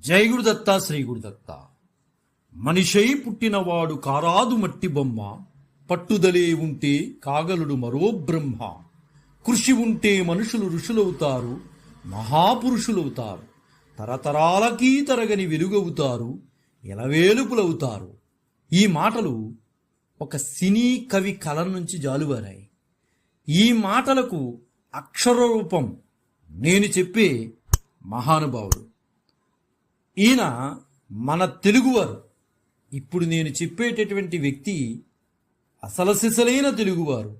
జై గురుదత్త శ్రీ గురుదత్త మనిషై పుట్టినవాడు కారాదు మట్టి బొమ్మ పట్టుదలే ఉంటే కాగలుడు మరో బ్రహ్మ. కృషి ఉంటే మనుషులు ఋషులవుతారు మహాపురుషులవుతారు తరతరాలకీ తరగని వెలుగవుతారు ఎలవేలుపులవుతారు. ఈ మాటలు ఒక సినీ కవి కలం నుంచి జాలువారాయి. ఈ మాటలకు అక్షర రూపం నేను చెప్పే మహానుభావుడు. ఈయన మన తెలుగువారు. ఇప్పుడు నేను చెప్పేటటువంటి వ్యక్తి అసలు సిసలైన తెలుగువారు.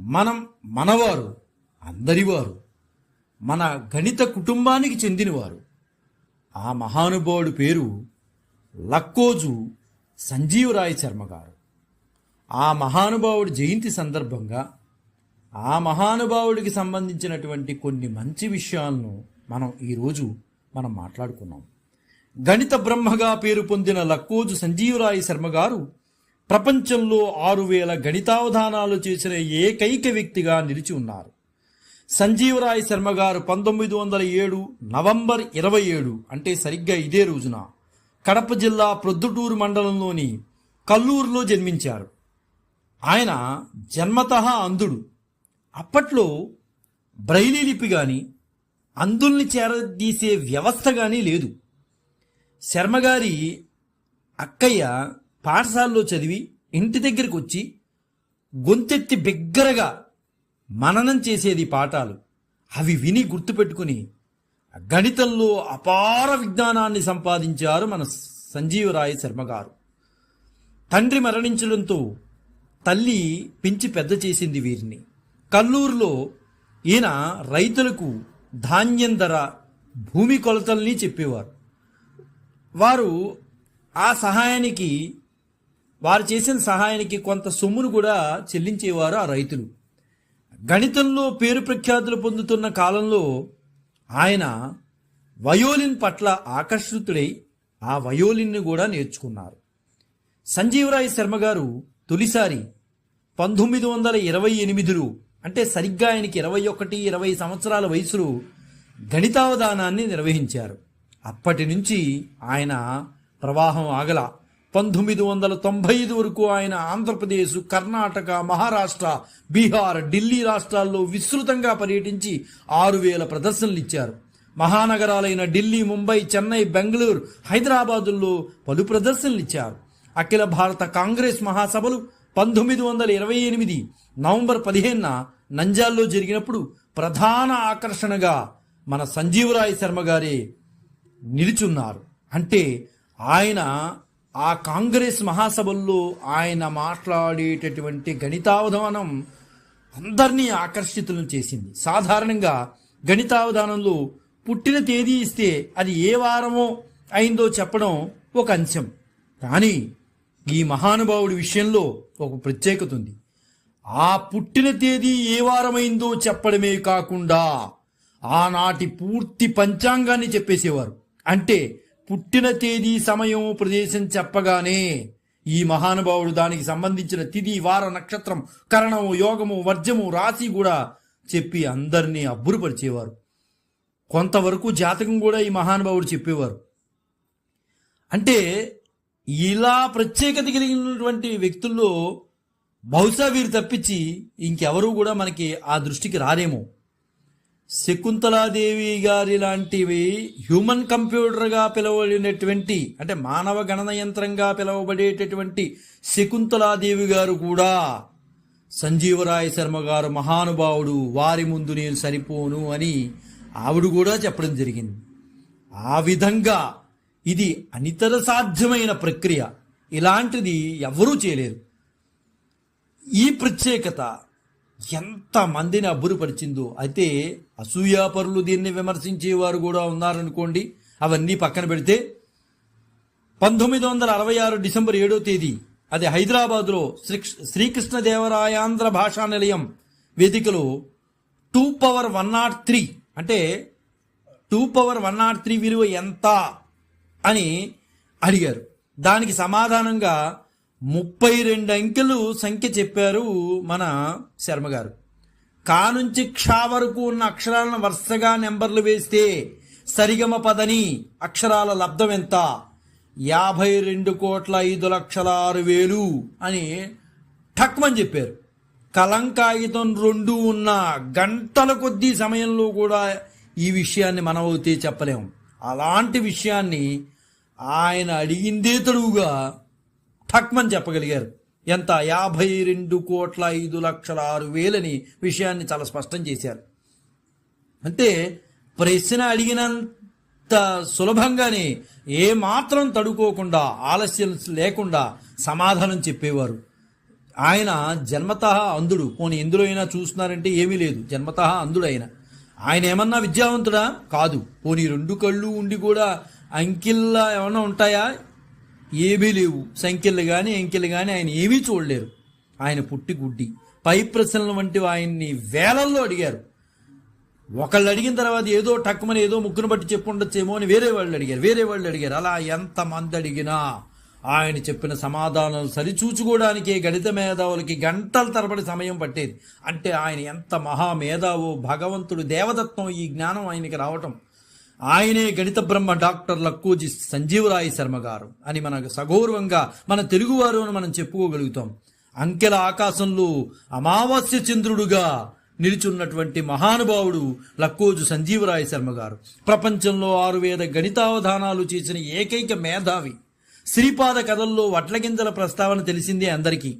మనం మనవారు అందరివారు. మన గణిత కుటుంబానికి చెందినవారు. ఆ మహానుభావుడి పేరు లక్కోజు సంజీవరాయ శర్మ గారు. ఆ మహానుభావుడి జయంతి సందర్భంగా ఆ మహానుభావుడికి సంబంధించినటువంటి కొన్ని మంచి విషయాలను మనం ఈరోజు మనం మాట్లాడుకున్నాం. గణిత బ్రహ్మగా పేరు పొందిన లక్కోజు సంజీవరాయ శర్మ గారు ప్రపంచంలో ఆరు వేల గణితావధానాలు చేసిన ఏకైక వ్యక్తిగా నిలిచి ఉన్నారు. సంజీవరాయ్ శర్మ గారు పంతొమ్మిది వందల ఏడు నవంబర్ ఇరవై ఏడు అంటే సరిగ్గా ఇదే రోజున కడప జిల్లా ప్రొద్దుటూరు మండలంలోని కల్లూరులో జన్మించారు. ఆయన జన్మతః అంధుడు. అప్పట్లో బ్రైలీ లిపి కానీ అంధుల్ని చేరదీసే వ్యవస్థ కానీ లేదు. శర్మగారి అక్కయ్య పాఠశాలలో చదివి ఇంటి దగ్గరికి వచ్చి గొంతెత్తి బిగ్గరగా మననం చేసేది పాఠాలు. అవి విని గుర్తుపెట్టుకుని గణితంలో అపార విజ్ఞానాన్ని సంపాదించారు మన సంజీవరాయ శర్మ గారు తండ్రి మరణించడంతో తల్లి పెంచి పెద్ద చేసింది వీరిని. కల్లూరులో ఈయన రైతులకు ధాన్యం ధర భూమి కొలతల్ని చెప్పేవారు. వారు ఆ సహాయానికి వారు చేసిన సహాయానికి కొంత సొమ్మును కూడా చెల్లించేవారు ఆ రైతులు. గణితంలో పేరు ప్రఖ్యాతులు పొందుతున్న కాలంలో ఆయన వయోలిన్ పట్ల ఆకర్షితుడై ఆ వయోలిన్ను కూడా నేర్చుకున్నారు. సంజీవరాయ్ శర్మ గారు తొలిసారి పంతొమ్మిది వందల ఇరవై ఎనిమిదిలో అంటే సరిగ్గా ఆయనకి ఇరవై ఒకటి ఇరవై సంవత్సరాల వయసులో గణితావధానాన్ని నిర్వహించారు. అప్పటి నుంచి ఆయన ప్రవాహం ఆగల. పంతొమ్మిది వందల తొంభై ఐదు వరకు ఆయన ఆంధ్రప్రదేశ్ కర్ణాటక మహారాష్ట్ర బీహార్ ఢిల్లీ రాష్ట్రాల్లో విస్తృతంగా పర్యటించి ఆరు వేల ప్రదర్శనలు ఇచ్చారు మహానగరాలైన ఢిల్లీ ముంబై చెన్నై బెంగళూరు హైదరాబాదుల్లో పలు ప్రదర్శనలు ఇచ్చారు అఖిల భారత కాంగ్రెస్ మహాసభలు పంతొమ్మిది వందల ఇరవై ఎనిమిది నవంబర్ పదిహేనున నంజాల్లో జరిగినప్పుడు ప్రధాన ఆకర్షణగా మన సంజీవరాయ శర్మ గారే నిలుచున్నారు. అంటే ఆయన ఆ కాంగ్రెస్ మహాసభల్లో ఆయన మాట్లాడేటటువంటి గణితావధానం అందరినీ ఆకర్షితులను చేసింది. సాధారణంగా గణితావధానంలో పుట్టిన తేదీ ఇస్తే అది ఏ వారమో అయిందో చెప్పడం ఒక అంశం. కానీ ఈ మహానుభావుడి విషయంలో ఒక ప్రత్యేకత ఉంది. ఆ పుట్టిన తేదీ ఏ వారమైందో చెప్పడమే కాకుండా ఆనాటి పూర్తి పంచాంగాన్ని చెప్పేసేవారు. అంటే పుట్టిన తేదీ సమయం ప్రదేశం చెప్పగానే ఈ మహానుభావుడు దానికి సంబంధించిన తిథి వార నక్షత్రం కరణము యోగము వర్జము రాశి కూడా చెప్పి అందరినీ అబ్బురుపరిచేవారు. కొంతవరకు జాతకం కూడా ఈ మహానుభావుడు చెప్పేవారు. అంటే ఇలా ప్రత్యేకత కలిగినటువంటి వ్యక్తుల్లో బహుశా వీరు తప్పించి ఇంకెవరూ కూడా మనకి ఆ దృష్టికి రారేమో. శకుంతలాదేవి గారి లాంటివి హ్యూమన్ కంప్యూటర్గా పిలువబడినటువంటి అంటే మానవ గణన యంత్రంగా పిలువబడేటటువంటి శకుంతలాదేవి గారు కూడా సంజీవరాయ శర్మ గారు మహానుభావుడు వారి ముందు నేను సరిపోను అని ఆవిడ కూడా చెప్పడం జరిగింది. ఆ విధంగా ఇది అనితర సాధ్యమైన ప్రక్రియ. ఇలాంటిది ఎవరూ చేయలేరు. ఈ ప్రత్యేకత ఎంత మందిని అబ్బురుపరిచిందో. అయితే అసూయాపరులు దీన్ని విమర్శించేవారు కూడా ఉన్నారనుకోండి. అవన్నీ పక్కన పెడితే పంతొమ్మిది వందల అరవై ఆరు డిసెంబర్ ఏడో తేదీ అది హైదరాబాద్లో శ్రీ శ్రీకృష్ణదేవరాయాంధ్ర భాషా నిలయం వేదికలో two power one not three అంటే two power one not three విలువ ఎంత? అని అడిగారు. దానికి సమాధానంగా ముప్పై రెండు అంకెలు సంఖ్య చెప్పారు మన శర్మ గారు. కా నుంచి క్షా వరకు ఉన్న అక్షరాలను వరుసగా నెంబర్లు వేస్తే సరిగమ పదని అక్షరాల లబ్ధం ఎంత? యాభై రెండు కోట్ల ఐదు లక్షల ఆరు వేలు అని ఠక్మని చెప్పారు. కలంకాగితం రెండు ఉన్న గంటల కొద్దీ సమయంలో కూడా ఈ విషయాన్ని మనమైతే చెప్పలేము అలాంటి విషయాన్ని ఆయన అడిగిందే తడువుగా ఠక్మని చెప్పగలిగారు. ఎంత? యాభై రెండు కోట్ల ఐదు లక్షల ఆరు వేలని విషయాన్ని చాలా స్పష్టం చేశారు. అంటే ప్రశ్న అడిగినంత సులభంగానే ఏ మాత్రం తడుకోకుండా ఆలస్యం లేకుండా సమాధానం చెప్పేవారు. ఆయన జన్మత అంధుడు. పోనీ ఎందులో అయినా చూస్తున్నారంటే ఏమీ లేదు. జన్మత అంధుడు ఆయన ఆయన ఏమన్నా విద్యావంతుడా? కాదు. పోనీ రెండు కళ్ళు ఉండి కూడా అంకిల్లా ఏమన్నా ఉంటాయా? ఏమీ లేవు. సంఖ్యలు కానీ అంకెలు కానీ ఆయన ఏమీ చూడలేరు. ఆయన పుట్టి గుడ్డి. పై ప్రశ్నల వంటి ఆయన్ని వేలల్లో అడిగారు. ఒకళ్ళు అడిగిన తర్వాత ఏదో టక్కుమని ఏదో ముగ్గును బట్టి చెప్పుండొచ్చేమో అని వేరే వాళ్ళు అడిగారు. వేరే వాళ్ళు అడిగారు. అలా ఎంతమంది అడిగినా ఆయన చెప్పిన సమాధానాలు సరిచూచుకోవడానికే గణిత మేధావులకి గంటల తరబడి సమయం పట్టేది. అంటే ఆయన ఎంత మహామేధావో భగవంతుడు దేవదత్వం ఈ జ్ఞానం ఆయనకి రావటం. ఆయనే గణిత బ్రహ్మ డాక్టర్ లక్కోజి సంజీవరాయ శర్మ గారు అని మనకు సగౌరవంగా మన తెలుగువారు అని మనం చెప్పుకోగలుగుతాం. అంకెల ఆకాశంలో అమావాస్య చంద్రుడుగా నిలుచున్నటువంటి మహానుభావుడు లక్కోజు సంజీవరాయ శర్మ గారు. ప్రపంచంలో ఆరు గణితావధానాలు చేసిన ఏకైక మేధావి. శ్రీపాద కథల్లో వడ్లగింజల ప్రస్తావన తెలిసిందే అందరికీ.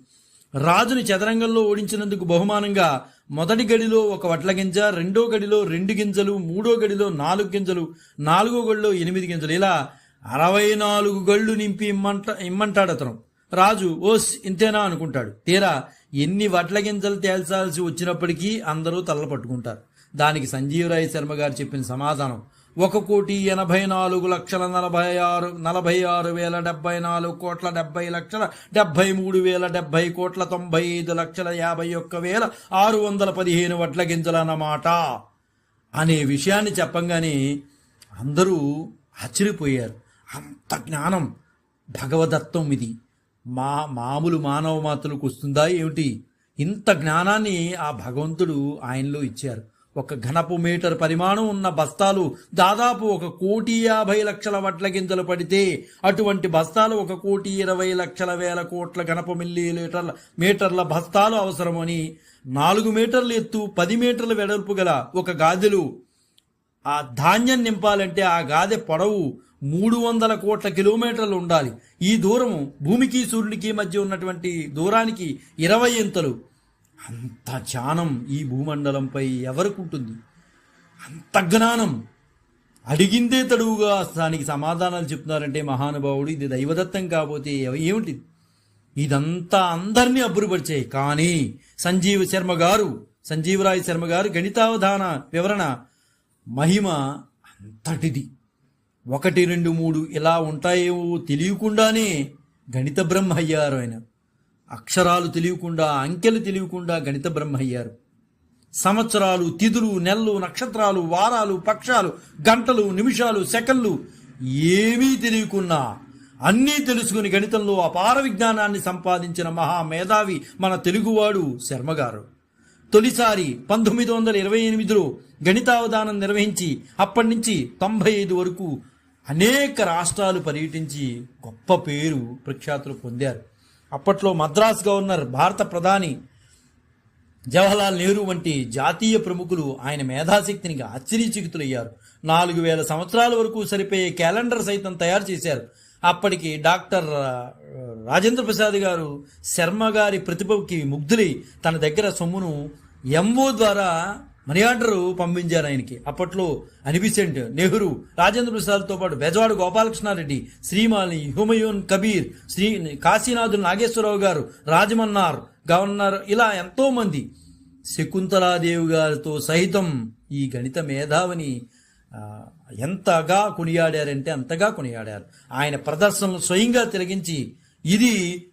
రాజుని చదరంగంలో ఓడించినందుకు బహుమానంగా మొదటి గడిలో ఒక వడ్ల గింజ రెండో గడిలో రెండు గింజలు మూడో గడిలో నాలుగు గింజలు నాలుగో గడిలో ఎనిమిది గింజలు. ఇలా అరవై నాలుగు గళ్ళు నింపి ఇమ్మంట ఇమ్మంటాడు అతను రాజు ఓస్ ఇంతేనా అనుకుంటాడు. తీరా ఎన్ని వడ్ల గింజలు తేల్చాల్సి వచ్చినప్పటికీ అందరూ తల్ల పట్టుకుంటారు దానికి సంజీవరాయ శర్మ గారు చెప్పిన సమాధానం. ఒక కోటి ఎనభై నాలుగు లక్షల నలభై ఆరు నలభై ఆరు వేల డెబ్బై నాలుగు కోట్ల డెబ్బై లక్షల డెబ్బై మూడు వేల డెబ్బై కోట్ల తొంభై ఐదు లక్షల యాభై ఒక్క వేల ఆరు వందల పదిహేను వడ్ల గింజలన్నమాట అనే విషయాన్ని చెప్పంగానే అందరూ ఆశ్చర్యపోయారు. అంత జ్ఞానం భగవదత్వం ఇది. మా మామూలు మానవ మాతలకు వస్తుందా ఏమిటి? ఇంత జ్ఞానాన్ని ఆ భగవంతుడు ఆయనలో ఇచ్చారు. ఒక ఘనపు మీటర్ పరిమాణం ఉన్న బస్తాలు దాదాపు ఒక కోటి యాభై లక్షల వడ్ల గింజలు పడితే అటువంటి బస్తాలు ఒక కోటి ఇరవై లక్షల వేల కోట్ల ఘనపు మిల్లీలీటర్ల మీటర్ల బస్తాలు అవసరమని నాలుగు మీటర్లు ఎత్తు పది మీటర్ల వెడల్పు గల ఒక గాదెలు ఆ ధాన్యం నింపాలంటే ఆ గాదె పొడవు మూడు వందల కోట్ల కిలోమీటర్లు ఉండాలి. ఈ దూరం భూమికి సూర్యుడికి మధ్య ఉన్నటువంటి దూరానికి ఇరవై ఇంతలు. అంత జ్ఞానం ఈ భూమండలంపై ఎవరికి ఉంటుంది అంత జ్ఞానం. అడిగిందే తడువుగా దానికి సమాధానాలు చెప్తున్నారంటే మహానుభావుడు ఇది దైవదత్తం కాకపోతే ఏమిటి? ఇదంతా అందరినీ అబ్బురుపరిచాయి కానీ సంజీవ శర్మ గారు సంజీవరాయ శర్మ గారు గణితావధాన వివరణ మహిమ అంతటిది. ఒకటి రెండు మూడు ఇలా ఉంటాయేమో తెలియకుండానే గణిత బ్రహ్మ అయ్యారు ఆయన. అక్షరాలు తెలియకుండా అంకెలు తెలియకుండా గణిత బ్రహ్మ అయ్యారు సంవత్సరాలు తిథులు నెలలు నక్షత్రాలు వారాలు పక్షాలు గంటలు నిమిషాలు సెకన్లు ఏమీ తెలియకున్నా అన్నీ తెలుసుకుని గణితంలో అపార విజ్ఞానాన్ని సంపాదించిన మహా మేధావి మన తెలుగువాడు శర్మగారు. తొలిసారి పంతొమ్మిది వందల ఇరవై ఎనిమిదిలో గణితావధానం నిర్వహించి అప్పటి నుంచి తొంభై ఐదు వరకు అనేక రాష్ట్రాలు పర్యటించి గొప్ప పేరు ప్రఖ్యాతులు పొందారు. అప్పట్లో మద్రాస్ గవర్నర్ భారత ప్రధాని జవహర్లాల్ నెహ్రూ వంటి జాతీయ ప్రముఖులు ఆయన మేధాశక్తిని ఆశ్చర్యచకితులయ్యారు. నాలుగు వేల సంవత్సరాల వరకు సరిపోయే క్యాలెండర్ సైతం తయారు చేశారు. అప్పటికి డాక్టర్ రాజేంద్ర ప్రసాద్ గారు శర్మ గారి ప్రతిభకి ముగ్ధులై తన దగ్గర సొమ్మును ఎంఓ ద్వారా మనీ ఆర్డర్ పంపించారు ఆయనకి. అప్పట్లో అనిబిసెంట్ నెహ్రూ రాజేంద్ర ప్రసాద్తో పాటు బెజవాడ గోపాలకృష్ణారెడ్డి శ్రీమాలి హుమయూన్ కబీర్ శ్రీ కాశీనాథు నాగేశ్వరరావు గారు రాజమన్నార్ గవర్నర్ ఇలా ఎంతో మంది. శకుంతలాదేవి గారితో సహితం ఈ గణిత మేధావిని ఎంతగా కొనియాడారంటే అంతగా కొనియాడారు. ఆయన ప్రదర్శనలు స్వయంగా తిరగించి ఇది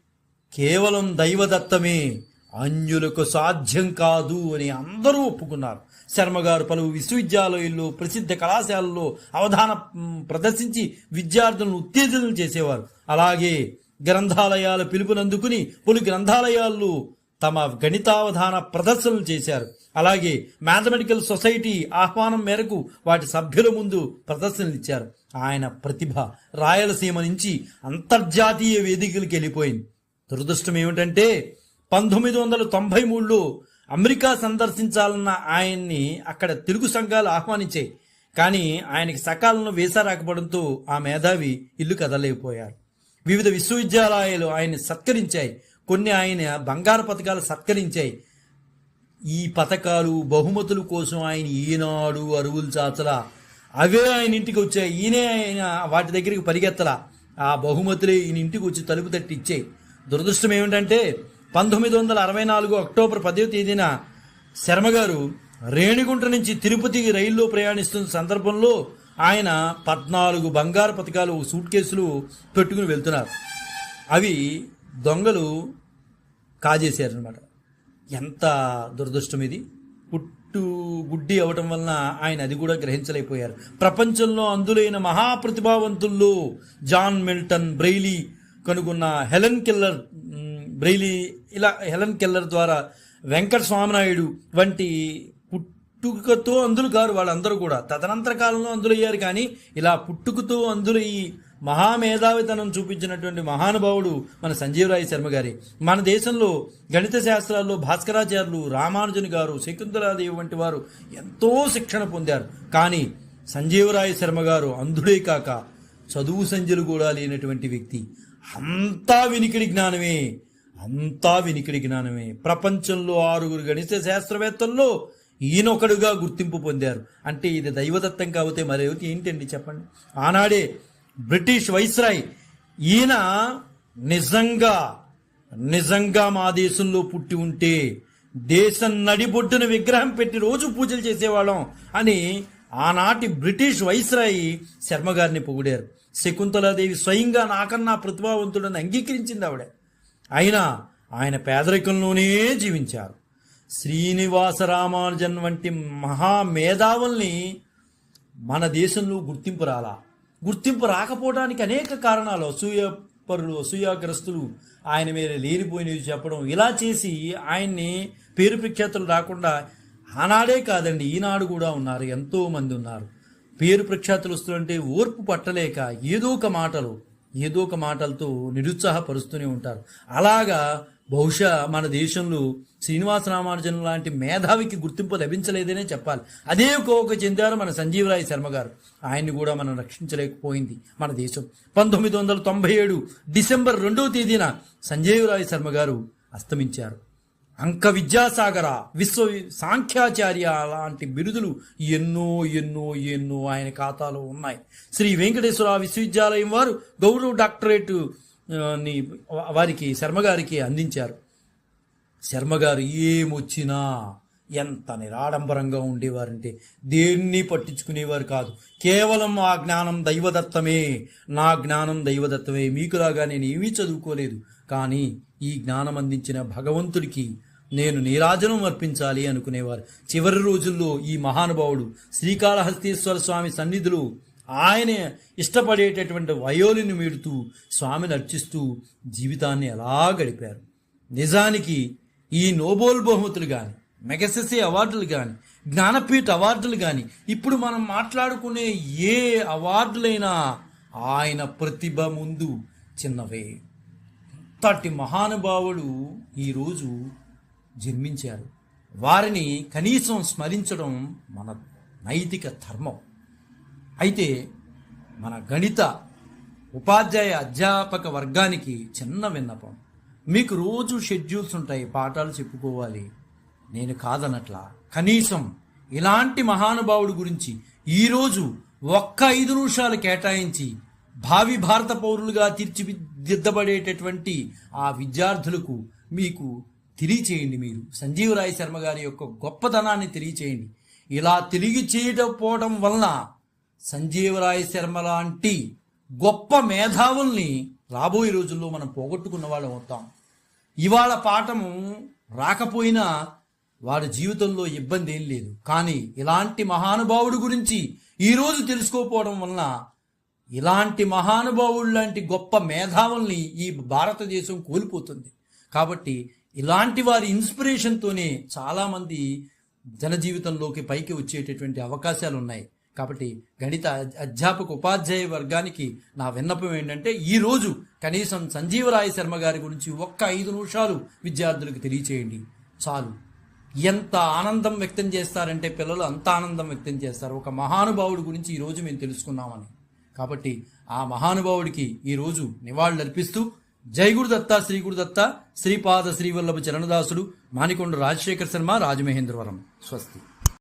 కేవలం దైవదత్తమే. అన్యులకు సాధ్యం కాదు అని అందరూ ఒప్పుకున్నారు. శర్మగారు పలు విశ్వవిద్యాలయాల్లో ప్రసిద్ధ కళాశాలల్లో అవధాన ప్రదర్శించి విద్యార్థులను ఉత్తేజనం చేసేవారు. అలాగే గ్రంథాలయాల పిలుపునందుకుని పలు గ్రంథాలయాల్లో తమ గణితావధాన ప్రదర్శనలు చేశారు. అలాగే మ్యాథమెటికల్ సొసైటీ ఆహ్వానం మేరకు వాటి సభ్యుల ముందు ప్రదర్శనలు ఇచ్చారు. ఆయన ప్రతిభ రాయలసీమ నుంచి అంతర్జాతీయ వేదికలకు వెళ్ళిపోయింది. దురదృష్టం ఏమిటంటే పంతొమ్మిది వందల తొంభై మూడులో అమెరికా సందర్శించాలన్న ఆయన్ని అక్కడ తెలుగు సంఘాలు ఆహ్వానించాయి. కానీ ఆయనకి సకాలంలో వీసా రాకపోవడంతో ఆ మేధావి ఇల్లు కదలేకపోయారు వివిధ విశ్వవిద్యాలయాలు ఆయన్ని సత్కరించాయి. కొన్ని ఆయన బంగారు పథకాలు సత్కరించాయి. ఈ పథకాలు బహుమతుల కోసం ఆయన ఈనాడు అరువులు చాచలా. అవే ఆయన ఇంటికి వచ్చాయి. ఈయనే ఆయన వాటి దగ్గరికి పరిగెత్తలా. ఆ బహుమతులే ఈయన ఇంటికి వచ్చి తలుపు తట్టి ఇచ్చాయి దురదృష్టం ఏమిటంటే పంతొమ్మిది వందల అరవై నాలుగు అక్టోబర్ పదో తేదీన శర్మగారు రేణిగుంట నుంచి తిరుపతికి రైల్లో ప్రయాణిస్తున్న సందర్భంలో ఆయన పద్నాలుగు బంగారు పథకాలు సూట్ కేసులు పెట్టుకుని వెళ్తున్నారు. అవి దొంగలు కాజేశారనమాట ఎంత దురదృష్టం ఇది. పుట్టు గుడ్డి అవటం వలన ఆయన అది కూడా గ్రహించలేకపోయారు. ప్రపంచంలో అందులైన మహాప్రతిభావంతుల్లో జాన్ మిల్టన్ బ్రెయిలీ కనుగొన్న హెలెన్ కిల్లర్ బ్రెయిలీ ఇలా హెలన్ కెల్లర్ ద్వారా వెంకట స్వామినాయుడు వంటి పుట్టుకతో అందులు కారు వాళ్ళందరూ కూడా. తదనంతర కాలంలో అందులయ్యారు కానీ ఇలా పుట్టుకతో అందులయ్యి మహామేధావితనం చూపించినటువంటి మహానుభావుడు మన సంజీవరాయ శర్మ గారి. మన దేశంలో గణిత శాస్త్రాల్లో భాస్కరాచార్యులు రామానుజన్ గారు శకుంతలాదేవి వంటి వారు ఎంతో శిక్షణ పొందారు. కానీ సంజీవరాయ శర్మ గారు అంధుడే కాక చదువు సంజలు కూడా లేనటువంటి వ్యక్తి. అంతా వినికిడి జ్ఞానమే. అంతా వినికిడి జ్ఞానమే. ప్రపంచంలో ఆరుగురు గణిత శాస్త్రవేత్తల్లో ఈయనొకడుగా గుర్తింపు పొందారు. అంటే ఇది దైవదత్తం కాకపోతే మరేమిటి? ఏంటండి చెప్పండి? ఆనాడే బ్రిటిష్ వైస్రాయ్ ఈయన నిజంగా నిజంగా మా దేశంలో పుట్టి ఉంటే దేశం నడిబొడ్డున విగ్రహం పెట్టి రోజు పూజలు చేసేవాళ్ళం అని ఆనాటి బ్రిటిష్ వైస్రాయి శర్మ గారిని పొగిడారు. శకుంతలాదేవి స్వయంగా నాకన్నా ప్రతిభావంతుడని అంగీకరించింది ఆవిడ. అయినా ఆయన పేదరికంలోనే జీవించారు. శ్రీనివాస రామానుజన్ వంటి మహామేధావుల్ని మన దేశంలో గుర్తింపు రాలా. గుర్తింపు రాకపోవడానికి అనేక కారణాలు అసూయ పరులు అసూయాగ్రస్తులు ఆయన మీద లేనిపోయినవి చెప్పడం ఇలా చేసి ఆయన్ని పేరు ప్రఖ్యాతులు రాకుండా ఆనాడే కాదండి ఈనాడు కూడా ఉన్నారు ఎంతోమంది ఉన్నారు. పేరు ప్రఖ్యాతులు వస్తుంటే ఓర్పు పట్టలేక ఏదో ఒక మాటలు ఏదో ఒక మాటలతో నిరుత్సాహపరుస్తూనే ఉంటారు. అలాగా బహుశా మన దేశంలో శ్రీనివాస రామానుజన్ లాంటి మేధావికి గుర్తింపు లభించలేదనే చెప్పాలి. అదే కోవకు చెందారు మన సంజీవరాయ శర్మ గారు. ఆయన్ని కూడా మనం రక్షించలేకపోయింది మన దేశం. పంతొమ్మిది వందల తొంభై ఏడు డిసెంబర్ రెండవ తేదీన సంజీవరాయ శర్మ గారు అస్తమించారు. అంక విద్యాసాగర విశ్వ సాంఖ్యాచార్య లాంటి బిరుదులు ఎన్నో ఎన్నో ఎన్నో ఆయన ఖాతాలో ఉన్నాయి. శ్రీ వెంకటేశ్వర విశ్వవిద్యాలయం వారు గౌరవ డాక్టరేట్ని వారికి శర్మగారికి అందించారు. శర్మగారు ఏమొచ్చినా ఎంత నిరాడంబరంగా ఉండేవారంటే దేన్ని పట్టించుకునేవారు కాదు. కేవలం ఆ జ్ఞానం దైవదత్తమే నా జ్ఞానం దైవదత్తమే మీకులాగా నేను ఏమీ చదువుకోలేదు. కానీ ఈ జ్ఞానం అందించిన భగవంతుడికి నేను నీరాజనం అర్పించాలి అనుకునేవారు. చివరి రోజుల్లో ఈ మహానుభావుడు శ్రీకాళహస్తీశ్వర స్వామి సన్నిధులు ఆయన ఇష్టపడేటటువంటి వయోలిని మీడుతూ స్వామిని అర్చిస్తూ జీవితాన్ని ఎలా గడిపారు. నిజానికి ఈ నోబోల్ బహుమతులు కానీ మెగసెసే అవార్డులు కానీ జ్ఞానపీఠ అవార్డులు కానీ ఇప్పుడు మనం మాట్లాడుకునే ఏ అవార్డులైనా ఆయన ప్రతిభ ముందు చిన్నవే. ఇంతటి మహానుభావుడు ఈరోజు జన్మించారు. వారిని కనీసం స్మరించడం మన నైతిక ధర్మం. అయితే మన గణిత ఉపాధ్యాయ అధ్యాపక వర్గానికి చిన్న విన్నపం. మీకు రోజు షెడ్యూల్స్ ఉంటాయి పాఠాలు చెప్పుకోవాలి. నేను కాదనట్లా. కనీసం ఇలాంటి మహానుభావుడి గురించి ఈరోజు ఒక్క ఐదు నిమిషాలు కేటాయించి భావి భారత పౌరులుగా తీర్చిదిద్దబడేటటువంటి ఆ విద్యార్థులకు మీకు తెలియచేయండి మీరు. సంజీవరాయ శర్మ గారి యొక్క గొప్పతనాన్ని తెలియచేయండి. ఇలా తిరిగి చేయకపోవడం వలన సంజీవరాయ శర్మ లాంటి గొప్ప మేధావుల్ని రాబోయే రోజుల్లో మనం పోగొట్టుకున్న వాళ్ళం అవుతాం. ఇవాళ పాఠము రాకపోయినా వాడి జీవితంలో ఇబ్బంది ఏం లేదు. కానీ ఇలాంటి మహానుభావుడి గురించి ఈరోజు తెలుసుకోకపోవడం వలన ఇలాంటి మహానుభావుడు లాంటి గొప్ప మేధావుల్ని ఈ భారతదేశం కోల్పోతుంది. కాబట్టి ఇలాంటి వారి ఇన్స్పిరేషన్తోనే చాలామంది జనజీవితంలోకి పైకి వచ్చేటటువంటి అవకాశాలు ఉన్నాయి కాబట్టి గణిత అధ్యాపక ఉపాధ్యాయ వర్గానికి నా విన్నపం ఏంటంటే ఈరోజు కనీసం సంజీవరాయ శర్మ గారి గురించి ఒక్క ఐదు నిమిషాలు విద్యార్థులకు తెలియచేయండి. చాలు. ఎంత ఆనందం వ్యక్తం చేస్తారంటే పిల్లలు అంత ఆనందం వ్యక్తం చేస్తారు. ఒక మహానుభావుడి గురించి ఈ రోజు మేము తెలుసుకున్నామని. కాబట్టి ఆ మహానుభావుడికి ఈ రోజు నివాళులర్పిస్తూ జై గురుదత్త శ్రీ గురుదత్త శ్రీపాద శ్రీవల్లభ చరణదాసుడు మాణికొండ రాజశేఖర శర్మ రాజమహేంద్రవరం. స్వస్తి.